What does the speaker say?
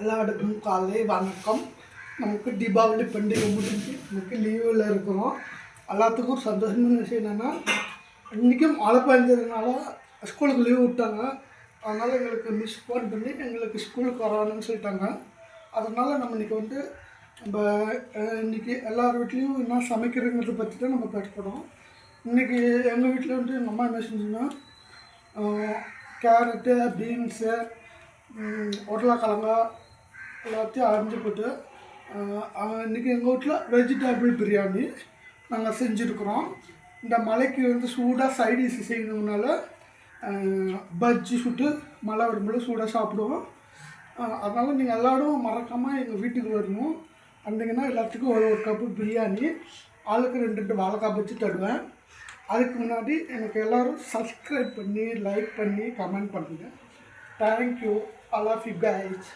எல்லாருக்கும் காலை வணக்கம் நமக்கு தீபாவளி பண்டிகை முடிஞ்சு நமக்கு லீவில் இருக்கிறோம். எல்லாத்துக்கும் ஒரு சந்தோஷமான விஷயம் என்னென்னா இன்றைக்கும் மழை பெஞ்சதுனால ஸ்கூலுக்கு லீவ் விட்டாங்க. அதனால் எங்களுக்கு மிஸ் ஃபோன் பண்ணி எங்களுக்கு ஸ்கூலுக்கு வரணும்னு சொல்லிட்டாங்க. அதனால் நம்ம இன்றைக்கி வந்து நம்ம இன்றைக்கி இன்னைக்கு எல்லார் வீட்லேயும் என்ன சமைக்கிறதுங்கிறத பற்றி தான் நம்ம பேசப்படுறோம் இன்றைக்கி எங்கள் வீட்டில் வந்து எங்கள் அம்மா என்ன செஞ்சுன்னா கேரட்டு பீன்ஸு உருளைக்கிழங்கா எல்லாத்தையும் அரிஞ்சு போட்டு இன்றைக்கி இன்னைக்கு எங்கள் வீட்டில் வெஜிடபிள் பிரியாணி நாங்கள் செஞ்சுருக்குறோம். இந்த மலைக்கு வந்து சூடாக சைடிஷ் செய்யணுனால பஜ்ஜி சுட்டு மழை வரும்போது சூடாக சாப்பிடுவோம். அதனால் நீங்கள் எல்லாரும் மறக்காமல் எங்கள் வீட்டுக்கு வரணும். வந்தீங்கன்னா எல்லாத்துக்கும் ஒரு ஒரு கப்பு பிரியாணி ஆளுக்கு ரெண்டு ரெண்டு வாழைக்காய் பஜ்ஜி தருவேன். அதுக்கு முன்னாடி எனக்கு எல்லோரும் சப்ஸ்கிரைப் பண்ணி லைக் பண்ணி கமெண்ட் பண்ணுங்கள் thank you all of you guys